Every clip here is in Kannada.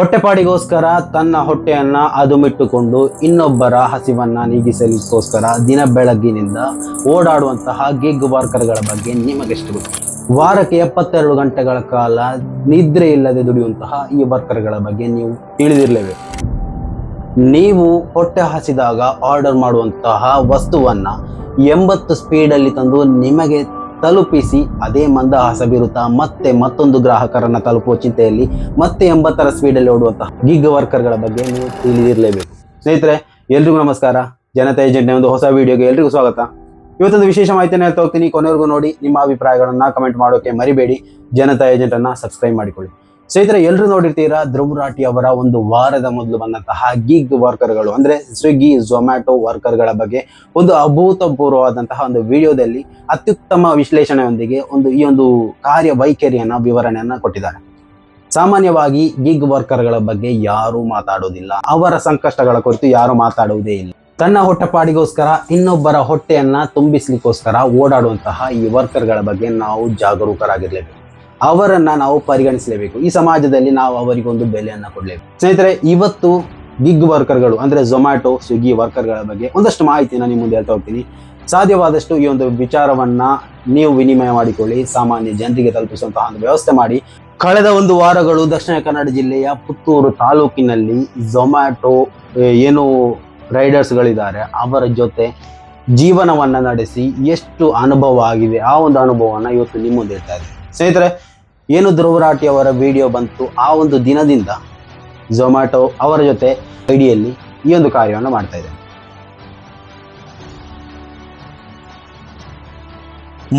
ಹೊಟ್ಟೆಪಾಡಿಗೋಸ್ಕರ ತನ್ನ ಹೊಟ್ಟೆಯನ್ನ ಅದುಮಿಟ್ಟುಕೊಂಡು ಇನ್ನೊಬ್ಬರ ಹಸಿವನ್ನ ನೀಗಿಸಲಿಕ್ಕೋಸ್ಕರ ದಿನ ಬೆಳಗ್ಗಿನಿಂದ ಓಡಾಡುವಂತಹ ಗಿಗ್ ವಾರ್ಕರ್ಗಳ ಬಗ್ಗೆ ನಿಮಗೆಷ್ಟು ಗೊತ್ತು? ವಾರಕ್ಕೆ ಎಪ್ಪತ್ತೆರಡು ಗಂಟೆಗಳ ಕಾಲ ನಿದ್ರೆ ಇಲ್ಲದೆ ದುಡಿಯುವಂತಹ ಈ ವರ್ಕರ್ಗಳ ಬಗ್ಗೆ ನೀವು ತಿಳಿದಿರಲೇಬೇಕು. ನೀವು ಹೊಟ್ಟೆ ಹಸಿದಾಗ ಆರ್ಡರ್ ಮಾಡುವಂತಹ ವಸ್ತುವನ್ನ ಎಂಬತ್ತು ಸ್ಪೀಡಲ್ಲಿ ತಂದು ನಿಮಗೆ ತಲುಪಿಸಿ ಅದೇ ಮಂದಹಾಸ ಬೀರುತ್ತಾ ಮತ್ತೆ ಮತ್ತೊಂದು ಗ್ರಾಹಕರನ್ನ ತಲುಪುವ ಚಿಂತೆಯಲ್ಲಿ ಮತ್ತೆ ಎಂಬತ್ತರ ಸ್ಪೀಡಲ್ಲಿ ಓಡುವಂತಹ ಗಿಗ್ ವರ್ಕರ್ಗಳ ಬಗ್ಗೆ ನೀವು ತಿಳಿದಿರಲೇಬೇಕು. ಸ್ನೇಹಿತರೆ, ಎಲ್ರಿಗೂ ನಮಸ್ಕಾರ. ಜನತಾ ಏಜೆಂಟ್ನ ಒಂದು ಹೊಸ ವಿಡಿಯೋಗೆ ಎಲ್ರಿಗೂ ಸ್ವಾಗತ. ಇವತ್ತೊಂದು ವಿಶೇಷ ಮಾಹಿತಿಯನ್ನು ಹೇಳ್ತಾ ಹೋಗ್ತೀನಿ. ಕೊನೆವರೆಗೂ ನೋಡಿ ನಿಮ್ಮ ಅಭಿಪ್ರಾಯಗಳನ್ನ ಕಮೆಂಟ್ ಮಾಡೋಕೆ ಮರಿಬೇಡಿ. ಜನತಾ ಏಜೆಂಟ್ ಅನ್ನ ಸಬ್ಸ್ಕ್ರೈಬ್ ಮಾಡಿಕೊಳ್ಳಿ. ಸ್ನೇಹಿತರೆ ಎಲ್ಲರೂ ನೋಡಿರ್ತೀರಾ ಧ್ರುವ್ ರಾಠಿ ಅವರ ಒಂದು ವಾರದ ಮೊದಲು ಬಂದಂತಹ ಗಿಗ್ ವರ್ಕರ್ಗಳು, ಅಂದ್ರೆ ಸ್ವಿಗ್ಗಿ ಝೊಮ್ಯಾಟೊ ವರ್ಕರ್ಗಳ ಬಗ್ಗೆ ಒಂದು ಅಭೂತಪೂರ್ವವಾದಂತಹ ಒಂದು ವಿಡಿಯೋದಲ್ಲಿ ಅತ್ಯುತ್ತಮ ವಿಶ್ಲೇಷಣೆಯೊಂದಿಗೆ ಒಂದು, ಈ ಒಂದು ಕಾರ್ಯ ವೈಖರಿಯನ್ನ, ವಿವರಣೆಯನ್ನ ಕೊಟ್ಟಿದ್ದಾರೆ. ಸಾಮಾನ್ಯವಾಗಿ ಗಿಗ್ ವರ್ಕರ್ಗಳ ಬಗ್ಗೆ ಯಾರೂ ಮಾತಾಡೋದಿಲ್ಲ. ಅವರ ಸಂಕಷ್ಟಗಳ ಕುರಿತು ಯಾರು ಮಾತಾಡುವುದೇ ಇಲ್ಲ. ತನ್ನ ಹೊಟ್ಟೆಪಾಡಿಗೋಸ್ಕರ, ಇನ್ನೊಬ್ಬರ ಹೊಟ್ಟೆಯನ್ನ ತುಂಬಿಸ್ಲಿಕ್ಕೋಸ್ಕರ ಓಡಾಡುವಂತಹ ಈ ವರ್ಕರ್ಗಳ ಬಗ್ಗೆ ನಾವು ಜಾಗರೂಕರಾಗಿರ್ಲೇಬೇಕು. ಅವರನ್ನ ನಾವು ಪರಿಗಣಿಸಲೇಬೇಕು. ಈ ಸಮಾಜದಲ್ಲಿ ನಾವು ಅವರಿಗೊಂದು ಬೆಲೆಯನ್ನ ಕೊಡಲೇಬೇಕು. ಸ್ನೇಹಿತರೆ, ಇವತ್ತು ಗಿಗ್ ವರ್ಕರ್ಗಳು, ಅಂದ್ರೆ ಝೊಮ್ಯಾಟೊ ಸ್ವಿಗ್ಗಿ ವರ್ಕರ್ಗಳ ಬಗ್ಗೆ ಒಂದಷ್ಟು ಮಾಹಿತಿನ ನಿಮ್ಮ ಮುಂದೆ ಹೇಳ್ತಾ ಹೋಗ್ತೀನಿ. ಸಾಧ್ಯವಾದಷ್ಟು ಈ ಒಂದು ವಿಚಾರವನ್ನ ನೀವು ವಿನಿಮಯ ಮಾಡಿಕೊಳ್ಳಿ, ಸಾಮಾನ್ಯ ಜನರಿಗೆ ತಲುಪಿಸುವಂತಹ ಒಂದು ವ್ಯವಸ್ಥೆ ಮಾಡಿ. ಕಳೆದ ಒಂದು ವಾರಗಳು ದಕ್ಷಿಣ ಕನ್ನಡ ಜಿಲ್ಲೆಯ ಪುತ್ತೂರು ತಾಲೂಕಿನಲ್ಲಿ ಝೊಮ್ಯಾಟೊ ಏನು ರೈಡರ್ಸ್ಗಳಿದ್ದಾರೆ. ಅವರ ಜೊತೆ ಜೀವನವನ್ನ ನಡೆಸಿ ಎಷ್ಟು ಅನುಭವ ಆಗಿದೆ, ಆ ಒಂದು ಅನುಭವವನ್ನ ಇವತ್ತು ನಿಮ್ಮ ಮುಂದೆ ಹೇಳ್ತಾ ಇದ್ದೀನಿ. ಸ್ನೇಹಿತರೆ ಏನು ಧ್ರುವರಾಟಿ ಅವರ ವಿಡಿಯೋ ಬಂತು ಆ ಒಂದು ದಿನದಿಂದ ಝೊಮ್ಯಾಟೊ ಅವರ ಜೊತೆ ಐಡಿಯಲ್ಲಿ ಈ ಒಂದು ಕಾರ್ಯವನ್ನು ಮಾಡ್ತಾ ಇದೆ.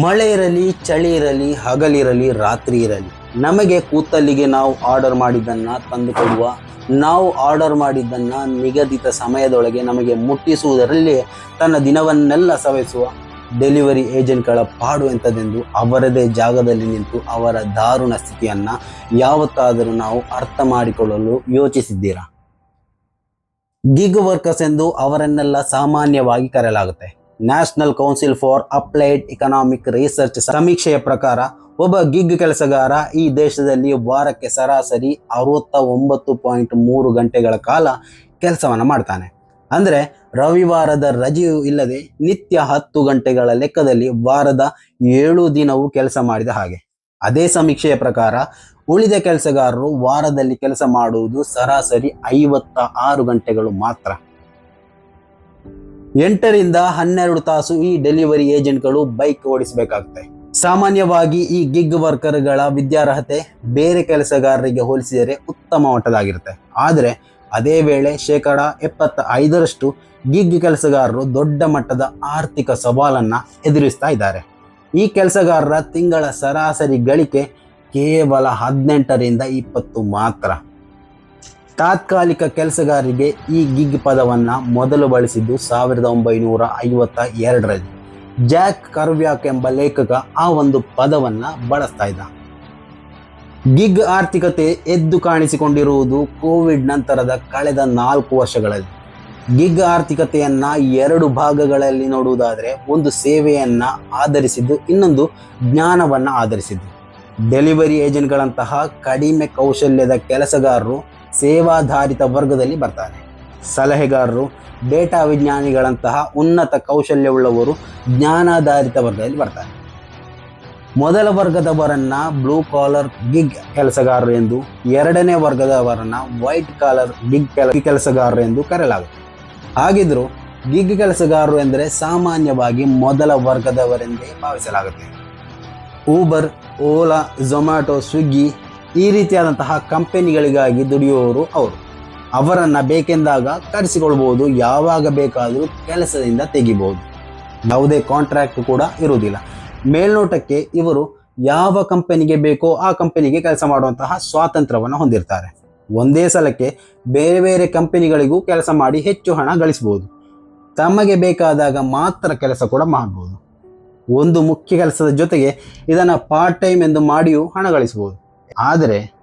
ಮಳೆ ಇರಲಿ, ಚಳಿ ಇರಲಿ ಹಗಲಿರಲಿ ರಾತ್ರಿ ಇರಲಿ, ನಮಗೆ ಕೂತಲ್ಲಿಗೆ ನಾವು ಆರ್ಡರ್ ಮಾಡಿದ್ದನ್ನು ತಂದುಕೊಡುವ, ನಾವು ಆರ್ಡರ್ ಮಾಡಿದ್ದನ್ನು ನಿಗದಿತ ಸಮಯದೊಳಗೆ ನಮಗೆ ಮುಟ್ಟಿಸುವುದರಲ್ಲಿ ತನ್ನ ದಿನವನ್ನೆಲ್ಲ ಸವೆಸುವ ಡೆಲಿವರಿ ಏಜೆಂಟ್ಗಳ ಪಾಡು ಎಂಥದ್ದೆಂದು ಅವರದೇ ಜಾಗದಲ್ಲಿ ನಿಂತು ಅವರ ದಾರುಣ ಸ್ಥಿತಿಯನ್ನು ಯಾವತ್ತಾದರೂ ನಾವು ಅರ್ಥ ಮಾಡಿಕೊಳ್ಳಲು ಯೋಚಿಸಿದ್ದೀರಾ? ಗಿಗ್ ವರ್ಕರ್ಸ್ ಎಂದು ಅವರನ್ನೆಲ್ಲ ಸಾಮಾನ್ಯವಾಗಿ ಕರೆಯಲಾಗುತ್ತೆ. National council for applied economic research ಸಮೀಕ್ಷೆಯ ಪ್ರಕಾರ, ಒಬ್ಬ ಗಿಗ್ ಕೆಲಸಗಾರ ಈ ದೇಶದಲ್ಲಿ ವಾರಕ್ಕೆ ಸರಾಸರಿ ಅರವತ್ತ ಒಂಬತ್ತು ಪಾಯಿಂಟ್ ಮೂರು ಗಂಟೆಗಳ ಕಾಲ ಕೆಲಸವನ್ನು ಮಾಡ್ತಾನೆ. ಅಂದರೆ ರವಿವಾರದ ರಜೆಯೂ ಇಲ್ಲದೆ ನಿತ್ಯ ಹತ್ತು ಗಂಟೆಗಳ ಲೆಕ್ಕದಲ್ಲಿ ವಾರದ ಏಳು ದಿನವೂ ಕೆಲಸ ಮಾಡಿದ ಹಾಗೆ. ಅದೇ ಸಮೀಕ್ಷೆಯ ಪ್ರಕಾರ ಉಳಿದ ಕೆಲಸಗಾರರು ವಾರದಲ್ಲಿ ಕೆಲಸ ಮಾಡುವುದು ಸರಾಸರಿ ಐವತ್ತ ಆರು ಗಂಟೆಗಳು ಮಾತ್ರ. ಎಂಟರಿಂದ ಹನ್ನೆರಡು ತಾಸು ಈ ಡೆಲಿವರಿ ಏಜೆಂಟ್ಗಳು ಬೈಕ್ ಓಡಿಸಬೇಕಾಗ್ತದೆ ಸಾಮಾನ್ಯವಾಗಿ ಈ ಗಿಗ್ ವರ್ಕರ್ಗಳ ವಿದ್ಯಾರ್ಹತೆ ಬೇರೆ ಕೆಲಸಗಾರರಿಗೆ ಹೋಲಿಸಿದರೆ ಉತ್ತಮ ಮಟ್ಟದಾಗಿರುತ್ತೆ. ಆದರೆ ಅದೇ ವೇಳೆ ಶೇಕಡ ಎಪ್ಪತ್ತ ಐದರಷ್ಟು ಗಿಗ್ ಕೆಲಸಗಾರರು ದೊಡ್ಡ ಮಟ್ಟದ ಆರ್ಥಿಕ ಸವಾಲನ್ನು ಎದುರಿಸ್ತಾ ಇದ್ದಾರೆ. ಈ ಕೆಲಸಗಾರರ ತಿಂಗಳ ಸರಾಸರಿ ಗಳಿಕೆ ಕೇವಲ ಹದಿನೆಂಟರಿಂದ ಇಪ್ಪತ್ತು ಮಾತ್ರ. ತಾತ್ಕಾಲಿಕ ಕೆಲಸಗಾರರಿಗೆ ಈ ಗಿಗ್ ಪದವನ್ನು ಮೊದಲು ಬಳಸಿದ್ದು ಸಾವಿರದ ಒಂಬೈನೂರ ಐವತ್ತ ಎರಡರಲ್ಲಿ. ಜಾಕ್ ಕರ್ವ್ಯಾಕ್ ಎಂಬ ಲೇಖಕ ಆ ಒಂದು ಪದವನ್ನು ಬಳಸ್ತಾ ಇದ್ದ. ಗಿಗ್ ಆರ್ಥಿಕತೆ ಎದ್ದು ಕಾಣಿಸಿಕೊಂಡಿರುವುದು ಕೋವಿಡ್ ನಂತರದ ಕಳೆದ ನಾಲ್ಕು ವರ್ಷಗಳಲ್ಲಿ. ಗಿಗ್ ಆರ್ಥಿಕತೆಯನ್ನ ಎರಡು ಭಾಗಗಳಲ್ಲಿ ನೋಡುವುದಾದರೆ ಒಂದು ಸೇವೆಯನ್ನ ಆಧರಿಸಿದ್ದು, ಇನ್ನೊಂದು ಜ್ಞಾನವನ್ನ ಆಧರಿಸಿದ್ದು. ಡೆಲಿವರಿ ಏಜೆಂಟ್ಗಳಂತಹ ಕಡಿಮೆ ಕೌಶಲ್ಯದ ಕೆಲಸಗಾರರು ಸೇವಾಧಾರಿತ ವರ್ಗದಲ್ಲಿ ಬರ್ತಾರೆ. ಸಲಹೆಗಾರರು, ಡೇಟಾ ವಿಜ್ಞಾನಿಗಳಂತಹ ಉನ್ನತ ಕೌಶಲ್ಯವುಳ್ಳವರು ಜ್ಞಾನಾಧಾರಿತ ವರ್ಗದಲ್ಲಿ ಬರ್ತಾರೆ. ಮೊದಲ ವರ್ಗದವರನ್ನ ಬ್ಲೂ ಕಾಲರ್ ಗಿಗ್ ಕೆಲಸಗಾರರು ಎಂದು, ಎರಡನೇ ವರ್ಗದವರನ್ನ ವೈಟ್ ಕಾಲರ್ ಗಿಗ್ ಕೆಲ, ಕೆಲಸಗಾರರು ಎಂದು ಕರೆಯಲಾಗುತ್ತೆ ಹಾಗಿದ್ರು ಗಿಗ್ ಕೆಲಸಗಾರರು ಎಂದರೆ ಸಾಮಾನ್ಯವಾಗಿ ಮೊದಲ ವರ್ಗದವರೆಂದೇ ಭಾವಿಸಲಾಗುತ್ತೆ ಊಬರ್ ಓಲಾ ಝೊಮ್ಯಾಟೊ ಸ್ವಿಗ್ಗಿ ಈ ರೀತಿಯಾದಂತಹ ಕಂಪನಿಗಳಿಗಾಗಿ ದುಡಿಯುವವರು ಅವರು. ಅವರನ್ನ ಬೇಕೆಂದಾಗ ಕರೆಸಿಕೊಳ್ಬಹುದು, ಯಾವಾಗ ಬೇಕಾದರೂ ಕೆಲಸದಿಂದ ತೆಗಿಬಹುದು. ಯಾವುದೇ ಕಾಂಟ್ರಾಕ್ಟ್ ಕೂಡ ಇರುವುದಿಲ್ಲ. ಮೇಲ್ನೋಟಕ್ಕೆ ಇವರು ಯಾವ ಕಂಪನಿಗೆ ಬೇಕೋ ಆ ಕಂಪನಿಗೆ ಕೆಲಸ ಮಾಡುವಂತಹ ಸ್ವಾತಂತ್ರ್ಯವನ್ನು ಹೊಂದಿರ್ತಾರೆ. ಒಂದೇ ಸಲಕ್ಕೆ ಬೇರೆ ಬೇರೆ ಕಂಪನಿಗಳಿಗೂ ಕೆಲಸ ಮಾಡಿ ಹೆಚ್ಚು ಹಣ ಗಳಿಸಬಹುದು ತಮಗೆ ಬೇಕಾದಾಗ ಮಾತ್ರ ಕೆಲಸ ಕೂಡ ಮಾಡಬಹುದು ಒಂದು ಮುಖ್ಯ ಕೆಲಸದ ಜೊತೆಗೆ ಇದನ್ನು ಪಾರ್ಟ್ ಟೈಮ್ ಎಂದು ಮಾಡಿಯೂ ಹಣ ಗಳಿಸಬಹುದು ಆದರೆ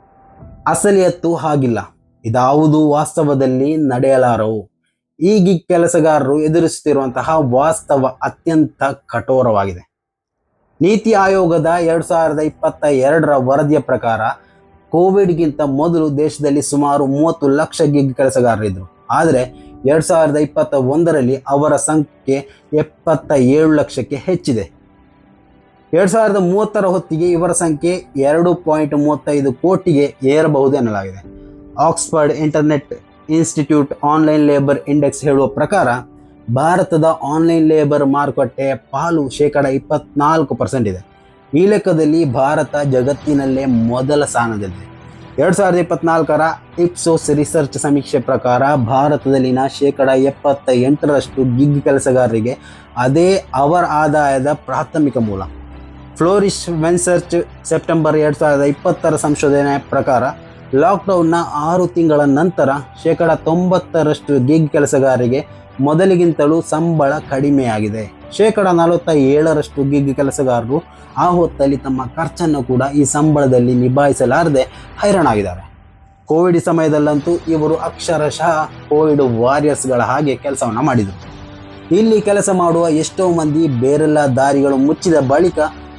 ಅಸಲಿಯತ್ತು ಹಾಗಿಲ್ಲ. ಇದಾವುದು ವಾಸ್ತವದಲ್ಲಿ ನಡೆಯಲಾರವು. ಈಗ ಕೆಲಸಗಾರರು ಎದುರಿಸುತ್ತಿರುವಂತಹ ವಾಸ್ತವ ಅತ್ಯಂತ ಕಠೋರವಾಗಿದೆ. ನೀತಿ ಆಯೋಗದ ಎರಡು ಸಾವಿರದ ಇಪ್ಪತ್ತ ಎರಡರ ವರದಿಯ ಪ್ರಕಾರ ಕೋವಿಡ್ಗಿಂತ ಮೊದಲು ದೇಶದಲ್ಲಿ ಸುಮಾರು ಮೂವತ್ತು ಲಕ್ಷ ಗಿಗ್ ಕೆಲಸಗಾರರಿದ್ದರು ಆದರೆ ಎರಡು ಸಾವಿರದ ಇಪ್ಪತ್ತ ಒಂದರಲ್ಲಿ ಅವರ ಸಂಖ್ಯೆ ಎಪ್ಪತ್ತ ಏಳು ಲಕ್ಷಕ್ಕೆ ಹೆಚ್ಚಿದೆ. ಎರಡು ಸಾವಿರದ ಮೂವತ್ತರ ಹೊತ್ತಿಗೆ ಇವರ ಸಂಖ್ಯೆ ಎರಡು ಪಾಯಿಂಟ್ ಮೂವತ್ತೈದು ಕೋಟಿಗೆ ಏರಬಹುದು ಎನ್ನಲಾಗಿದೆ. Oxford internet institute online labour index ಹೇಳುವ ಪ್ರಕಾರ ಭಾರತದ ಆನ್ಲೈನ್ ಲೇಬರ್ ಮಾರುಕಟ್ಟೆ ಪಾಲು ಶೇಕಡ ಇಪ್ಪತ್ನಾಲ್ಕು ಪರ್ಸೆಂಟ್ ಇದೆ. ಈ ಲೆಕ್ಕದಲ್ಲಿ ಭಾರತ ಜಗತ್ತಿನಲ್ಲೇ ಮೊದಲ ಸ್ಥಾನದಲ್ಲಿದೆ. ಎರಡು ಸಾವಿರದ ಇಪ್ಪತ್ನಾಲ್ಕರ ಇಪ್ಸೋಸ್ ರಿಸರ್ಚ್ ಸಮೀಕ್ಷೆ ಪ್ರಕಾರ ಭಾರತದಲ್ಲಿನ ಶೇಕಡ ಎಪ್ಪತ್ತ ಎಂಟರಷ್ಟು ಗಿಗ್ ಕೆಲಸಗಾರರಿಗೆ ಅದೇ ಅವರ ಆದಾಯದ ಪ್ರಾಥಮಿಕ ಮೂಲ. ಫ್ಲೋರಿಶ್ ವೆನ್ಸರ್ಚ್ ಸೆಪ್ಟೆಂಬರ್ ಎರಡು ಸಾವಿರದ ಇಪ್ಪತ್ತರ ಸಂಶೋಧನೆ ಪ್ರಕಾರ ಲಾಕ್ಡೌನ್ನ ಆರು ತಿಂಗಳ ನಂತರ ಶೇಕಡ ತೊಂಬತ್ತರಷ್ಟು ಗಿಗ್ ಕೆಲಸಗಾರರಿಗೆ ಮೊದಲಿಗಿಂತಲೂ ಸಂಬಳ ಕಡಿಮೆಯಾಗಿದೆ. ಶೇಕಡ ನಲವತ್ತ ಏಳರಷ್ಟು ಗಿಗ್ ಕೆಲಸಗಾರರು ಆ ಹೊತ್ತಲ್ಲಿ ತಮ್ಮ ಖರ್ಚನ್ನು ಕೂಡ ಈ ಸಂಬಳದಲ್ಲಿ ನಿಭಾಯಿಸಲಾರದೆ ಹೈರಾಣಾಗಿದ್ದಾರೆ. ಕೋವಿಡ್ ಸಮಯದಲ್ಲಂತೂ ಇವರು ಅಕ್ಷರಶಃ ಕೋವಿಡ್ ವಾರಿಯರ್ಸ್ಗಳ ಹಾಗೆ ಕೆಲಸವನ್ನು ಮಾಡಿದರು. ಇಲ್ಲಿ ಕೆಲಸ ಮಾಡುವ ಎಷ್ಟೋ ಮಂದಿ ಬೇರೆಲ್ಲ ದಾರಿಗಳು ಮುಚ್ಚಿದ ಬಳಿಕ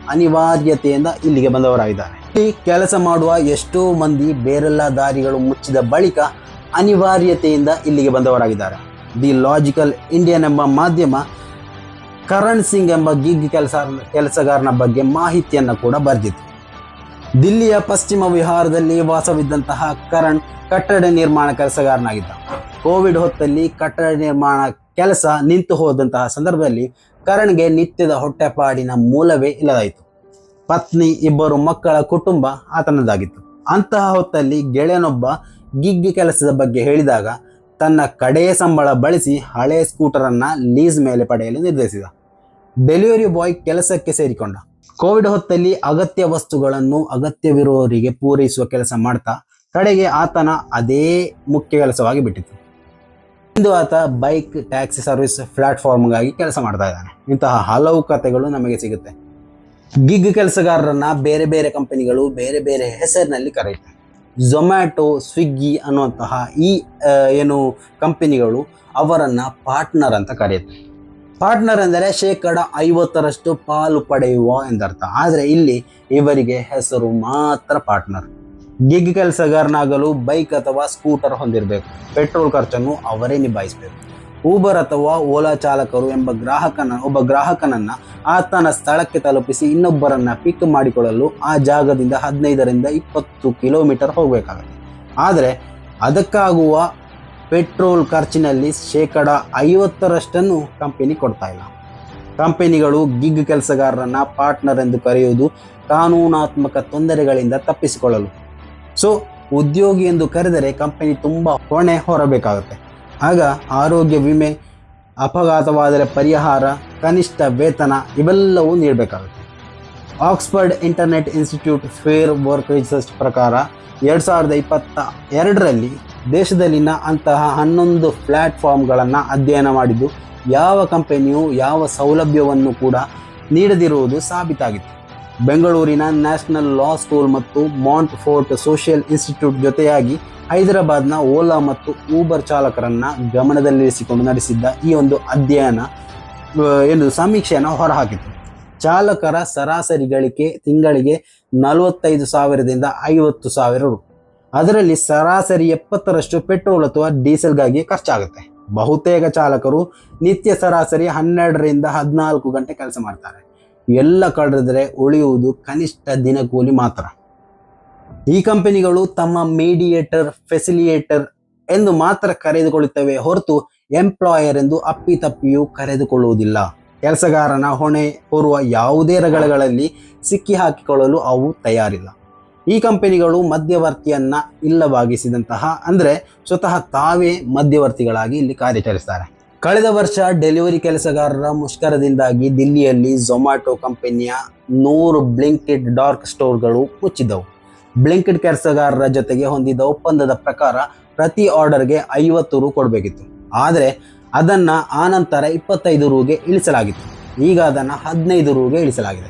ಅನಿವಾರ್ಯತೆಯಿಂದ ಇಲ್ಲಿಗೆ ಬಂದವರಾಗಿದ್ದಾರೆ. ಕೆಲಸ ಮಾಡುವ ಎಷ್ಟೋ ಮಂದಿ ಬೇರೆಲ್ಲ ದಾರಿಗಳು ಮುಚ್ಚಿದ ಬಳಿಕ ಅನಿವಾರ್ಯತೆಯಿಂದ ಇಲ್ಲಿಗೆ ಬಂದವರಾಗಿದ್ದಾರೆ. ದಿ ಲಾಜಿಕಲ್ ಇಂಡಿಯನ್ ಎಂಬ ಮಾಧ್ಯಮ ಕರಣ್ ಸಿಂಗ್ ಎಂಬ ಗಿಗ್ ಕೆಲಸ ಕೆಲಸಗಾರನ ಬಗ್ಗೆ ಮಾಹಿತಿಯನ್ನು ಕೂಡ ಬರೆದಿತ್ತು. ದಿಲ್ಲಿಯ ಪಶ್ಚಿಮ ವಿಹಾರದಲ್ಲಿ ವಾಸವಿದ್ದಂತಹ ಕರಣ್ ಕಟ್ಟಡ ನಿರ್ಮಾಣ ಕೆಲಸಗಾರನಾಗಿದ್ದ. ಕೋವಿಡ್ ಹೊತ್ತಲ್ಲಿ ಕಟ್ಟಡ ನಿರ್ಮಾಣ ಕೆಲಸ ನಿಂತು ಹೋದಂತಹ ಸಂದರ್ಭದಲ್ಲಿ ಕರಣ್ಗೆ ನಿತ್ಯದ ಹೊಟ್ಟೆಪಾಡಿನ ಮೂಲವೇ ಇಲ್ಲದಾಯಿತು. ಪತ್ನಿ, ಇಬ್ಬರು ಮಕ್ಕಳ ಕುಟುಂಬ ಆತನದಾಗಿತ್ತು. ಅಂತಹ ಹೊತ್ತಲ್ಲಿ ಗೆಳೆಯನೊಬ್ಬ ಗಿಗ್ ಕೆಲಸದ ಬಗ್ಗೆ ಹೇಳಿದಾಗ ತನ್ನ ಕಡೆಯ ಸಂಬಳ ಬಳಸಿ ಹಳೆ ಸ್ಕೂಟರನ್ನು ಲೀಸ್ ಮೇಲೆ ಪಡೆಯಲು ನಿರ್ಧರಿಸಿದ. ಡೆಲಿವರಿ ಬಾಯ್ ಕೆಲಸಕ್ಕೆ ಸೇರಿಕೊಂಡ. ಕೋವಿಡ್ ಹೊತ್ತಲ್ಲಿ ಅಗತ್ಯ ವಸ್ತುಗಳನ್ನು ಅಗತ್ಯವಿರುವವರಿಗೆ ಪೂರೈಸುವ ಕೆಲಸ ಮಾಡ್ತಾ ಕಡೆಗೆ ಆತನ ಅದೇ ಮುಖ್ಯ ಕೆಲಸವಾಗಿ ಬಿಟ್ಟಿತು ಇಂದು ಆತ ಬೈಕ್, ಟ್ಯಾಕ್ಸಿ ಸರ್ವಿಸ್ ಪ್ಲಾಟ್ಫಾರ್ಮ್ಗಾಗಿ ಕೆಲಸ ಮಾಡ್ತಾ ಇದ್ದಾನೆ. ಇಂತಹ ಹಲವು ಕಥೆಗಳು ನಮಗೆ ಸಿಗುತ್ತೆ. ಗಿಗ್ ಕೆಲಸಗಾರರನ್ನ ಬೇರೆ ಬೇರೆ ಕಂಪನಿಗಳು ಬೇರೆ ಬೇರೆ ಹೆಸರಿನಲ್ಲಿ ಕರೀತಾರೆ ಝೊಮ್ಯಾಟೊ ಸ್ವಿಗ್ಗಿ ಅನ್ನುವಂತಹ ಈ ಏನು ಕಂಪನಿಗಳು ಅವರನ್ನು ಪಾರ್ಟ್ನರ್ ಅಂತ ಕರೆಯುತ್ತೆ ಪಾರ್ಟ್ನರ್ ಎಂದರೆ ಶೇಕಡ ಐವತ್ತರಷ್ಟು ಪಾಲು ಪಡೆಯುವ ಎಂದರ್ಥ. ಆದರೆ ಇಲ್ಲಿ ಇವರಿಗೆ ಹೆಸರು ಮಾತ್ರ ಪಾರ್ಟ್ನರ್ ಗಿಗ್ ಕೆಲಸಗಾರನಾಗಲು ಬೈಕ್ ಅಥವಾ ಸ್ಕೂಟರ್ ಹೊಂದಿರಬೇಕು. ಪೆಟ್ರೋಲ್ ಖರ್ಚನ್ನು ಅವರೇ ನಿಭಾಯಿಸಬೇಕು. ಊಬರ್ ಅಥವಾ ಓಲಾ ಚಾಲಕರು ಎಂಬ ಗ್ರಾಹಕನ, ಒಬ್ಬ ಗ್ರಾಹಕನನ್ನ ಆತನ ಸ್ಥಳಕ್ಕೆ ತಲುಪಿಸಿ ಇನ್ನೊಬ್ಬರನ್ನ ಪಿಕ್ ಮಾಡಿಕೊಳ್ಳಲು ಆ ಜಾಗದಿಂದ ಹದಿನೈದರಿಂದ ಇಪ್ಪತ್ತು ಕಿಲೋಮೀಟರ್ ಹೋಗಬೇಕಾಗುತ್ತೆ. ಆದರೆ ಅದಕ್ಕಾಗುವ ಪೆಟ್ರೋಲ್ ಖರ್ಚಿನಲ್ಲಿ ಶೇಕಡ ಐವತ್ತರಷ್ಟನ್ನು ಕಂಪನಿ ಕೊಡ್ತಾ ಇಲ್ಲ. ಕಂಪನಿಗಳು ಗಿಗ್ ಕೆಲಸಗಾರರನ್ನ ಪಾರ್ಟ್ನರ್ ಎಂದು ಕರೆಯುವುದು ಕಾನೂನಾತ್ಮಕ ತೊಂದರೆಗಳಿಂದ ತಪ್ಪಿಸಿಕೊಳ್ಳಲು. ಸೊ ಉದ್ಯೋಗಿ ಎಂದು ಕರೆದರೆ ಕಂಪನಿ ತುಂಬ ಹೊಣೆ ಹೊರಬೇಕಾಗುತ್ತೆ. ಆಗ ಆರೋಗ್ಯ ವಿಮೆ, ಅಪಘಾತವಾದರೆ ಪರಿಹಾರ, ಕನಿಷ್ಠ ವೇತನ ಇವೆಲ್ಲವೂ ನೀಡಬೇಕಾಗುತ್ತೆ. Oxford internet institute fair work research ಪ್ರಕಾರ ಎರಡು ಸಾವಿರದ ಇಪ್ಪತ್ತ ಎರಡರಲ್ಲಿ ದೇಶದಲ್ಲಿನ ಅಂತಹ ಹನ್ನೊಂದು ಪ್ಲ್ಯಾಟ್ಫಾರ್ಮ್ಗಳನ್ನು ಅಧ್ಯಯನ ಮಾಡಿದ್ದು ಯಾವ ಕಂಪನಿಯು ಯಾವ ಸೌಲಭ್ಯವನ್ನು ಕೂಡ ನೀಡದಿರುವುದು ಸಾಬೀತಾಗಿತ್ತು. ಬೆಂಗಳೂರಿನ ನ್ಯಾಷನಲ್ ಲಾ ಸ್ಕೂಲ್ ಮತ್ತು ಮಾಂಟ್ ಫೋರ್ಟ್ ಸೋಷಿಯಲ್ ಇನ್ಸ್ಟಿಟ್ಯೂಟ್ ಜೊತೆಯಾಗಿ ಹೈದರಾಬಾದ್ನ ಓಲಾ ಮತ್ತು ಊಬರ್ ಚಾಲಕರನ್ನ ಗಮನದಲ್ಲಿರಿಸಿಕೊಂಡು ನಡೆಸಿದ್ದ ಈ ಒಂದು ಅಧ್ಯಯನ ಏನು ಸಮೀಕ್ಷೆಯನ್ನು ಹೊರಹಾಕಿತು. ಚಾಲಕರ ಸರಾಸರಿ ಗಳಿಕೆ ತಿಂಗಳಿಗೆ ನಲವತ್ತೈದು ಸಾವಿರದಿಂದ ಐವತ್ತು ಸಾವಿರ ರು. ಅದರಲ್ಲಿ ಸರಾಸರಿ ಎಪ್ಪತ್ತರಷ್ಟು ಪೆಟ್ರೋಲ್ ಅಥವಾ ಡೀಸೆಲ್ಗಾಗಿ ಖರ್ಚಾಗುತ್ತೆ. ಬಹುತೇಕ ಚಾಲಕರು ನಿತ್ಯ ಸರಾಸರಿ ಹನ್ನೆರಡರಿಂದ ಹದಿನಾಲ್ಕು ಗಂಟೆ ಕೆಲಸ ಮಾಡ್ತಾರೆ. ಎಲ್ಲ ಕಡಿದ್ರೆ ಉಳಿಯುವುದು ಕನಿಷ್ಠ ದಿನಕೂಲಿ ಮಾತ್ರ. ಈ ಕಂಪನಿಗಳು ತಮ್ಮ ಮೀಡಿಯೇಟರ್, ಫೆಸಿಲಿಯೇಟರ್ ಎಂದು ಮಾತ್ರ ಕರೆದುಕೊಳ್ಳುತ್ತವೆ ಹೊರತು ಎಂಪ್ಲಾಯರ್ ಎಂದು ಅಪ್ಪಿತಪ್ಪಿಯೂ ಕರೆದುಕೊಳ್ಳುವುದಿಲ್ಲ. ಕೆಲಸಗಾರನ ಹೊಣೆ ಹೊರುವ ಯಾವುದೇ ರಗಳಗಳಲ್ಲಿ ಸಿಕ್ಕಿ ಹಾಕಿಕೊಳ್ಳಲು ಅವು ತಯಾರಿಲ್ಲ. ಈ ಕಂಪನಿಗಳು ಮಧ್ಯವರ್ತಿಯನ್ನ ಇಲ್ಲವಾಗಿಸಿದಂತಹ, ಅಂದರೆ ಸ್ವತಃ ತಾವೇ ಮಧ್ಯವರ್ತಿಗಳಾಗಿ ಇಲ್ಲಿ ಕಾರ್ಯಾಚರಿಸ್ತಾರೆ ಕಳೆದ ವರ್ಷ ಡೆಲಿವರಿ ಕೆಲಸಗಾರರ ಮುಷ್ಕರದಿಂದಾಗಿ ದಿಲ್ಲಿಯಲ್ಲಿ ಝೊಮ್ಯಾಟೊ ಕಂಪನಿಯ ನೂರು ಬ್ಲಿಂಕೆಡ್ ಡಾರ್ಕ್ ಸ್ಟೋರ್ಗಳು ಮುಚ್ಚಿದ್ದವು. ಬ್ಲಿಂಕೆಡ್ ಕೆಲಸಗಾರರ ಜೊತೆಗೆ ಹೊಂದಿದ ಒಪ್ಪಂದದ ಪ್ರಕಾರ ಪ್ರತಿ ಆರ್ಡರ್ಗೆ ಐವತ್ತು ರು ಕೊಡಬೇಕಿತ್ತು. ಆದರೆ ಅದನ್ನು ಆನಂತರ ಇಪ್ಪತ್ತೈದು ರೂಗೆ ಇಳಿಸಲಾಗಿತ್ತು. ಈಗ ಅದನ್ನು ಹದಿನೈದು ರೂಗೆ ಇಳಿಸಲಾಗಿದೆ.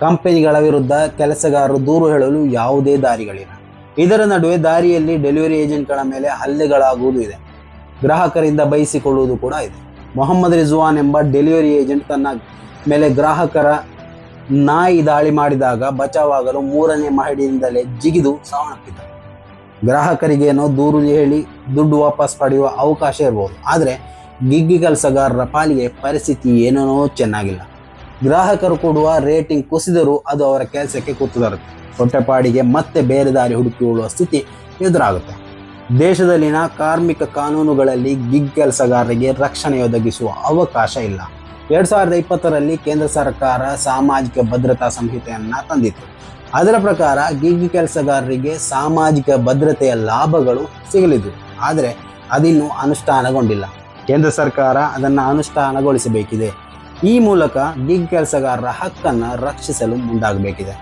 ಕಂಪನಿಗಳ ವಿರುದ್ಧ ಕೆಲಸಗಾರರು ದೂರು ಹೇಳಲು ಯಾವುದೇ ದಾರಿಗಳಿಲ್ಲ. ಇದರ ನಡುವೆ ದಾರಿಯಲ್ಲಿ ಡೆಲಿವರಿ ಏಜೆಂಟ್ಗಳ ಮೇಲೆ ಹಲ್ಲೆಗಳಾಗುವುದು ಇದೆ. ಗ್ರಾಹಕರಿಂದ ಬಯಸಿಕೊಳ್ಳುವುದು ಕೂಡ ಇದೆ. ಮೊಹಮ್ಮದ್ ರಿಜ್ವಾನ್ ಎಂಬ ಡೆಲಿವರಿ ಏಜೆಂಟ್ ತನ್ನ ಮೇಲೆ ಗ್ರಾಹಕರ ನಾಯಿ ದಾಳಿ ಮಾಡಿದಾಗ ಬಚಾವಾಗಲು ಮೂರನೇ ಮಹಡಿಯಿಂದಲೇ ಜಿಗಿದು ಸಾವನ್ನಪ್ಪಿದ್ದ. ಗ್ರಾಹಕರಿಗೇನೋ ದೂರು ಹೇಳಿ ದುಡ್ಡು ವಾಪಸ್ ಪಡೆಯುವ ಅವಕಾಶ ಇರಬಹುದು ಆದರೆ ಗಿಗ್ಗಿ ಕೆಲಸಗಾರರ ಪಾಲಿಗೆ ಪರಿಸ್ಥಿತಿ ಏನೇನೋ ಚೆನ್ನಾಗಿಲ್ಲ. ಗ್ರಾಹಕರು ಕೊಡುವ ರೇಟಿಂಗ್ ಕುಸಿದರೂ ಅದು ಅವರ ಕೆಲಸಕ್ಕೆ ಕೂತು ಬರುತ್ತೆ. ಹೊಟ್ಟೆಪಾಡಿಗೆ ಮತ್ತೆ ಬೇರೆ ದಾರಿ ಹುಡುಕಿಕೊಳ್ಳುವ ಸ್ಥಿತಿ ಎದುರಾಗುತ್ತೆ. ದೇಶದಲ್ಲಿನ ಕಾರ್ಮಿಕ ಕಾನೂನುಗಳಲ್ಲಿ ಗಿಗ್ ಕೆಲಸಗಾರರಿಗೆ ರಕ್ಷಣೆ ಒದಗಿಸುವ ಅವಕಾಶ ಇಲ್ಲ. ಎರಡ್ ಸಾವಿರದ ಇಪ್ಪತ್ತರಲ್ಲಿ ಕೇಂದ್ರ ಸರ್ಕಾರ ಸಾಮಾಜಿಕ ಭದ್ರತಾ ಸಂಹಿತೆಯನ್ನ ತಂದಿತ್ತು. ಅದರ ಪ್ರಕಾರ ಗಿಗ್ ಕೆಲಸಗಾರರಿಗೆ ಸಾಮಾಜಿಕ ಭದ್ರತೆಯ ಲಾಭಗಳು ಸಿಗಲಿದ್ದು, ಆದರೆ ಅದಿನ್ನೂ ಅನುಷ್ಠಾನಗೊಂಡಿಲ್ಲ. ಕೇಂದ್ರ ಸರ್ಕಾರ ಅದನ್ನು ಅನುಷ್ಠಾನಗೊಳಿಸಬೇಕಿದೆ. ಈ ಮೂಲಕ ಗಿಗ್ ಕೆಲಸಗಾರರ ಹಕ್ಕನ್ನು ರಕ್ಷಿಸಲು ಮುಂದಾಗಬೇಕಿದೆ.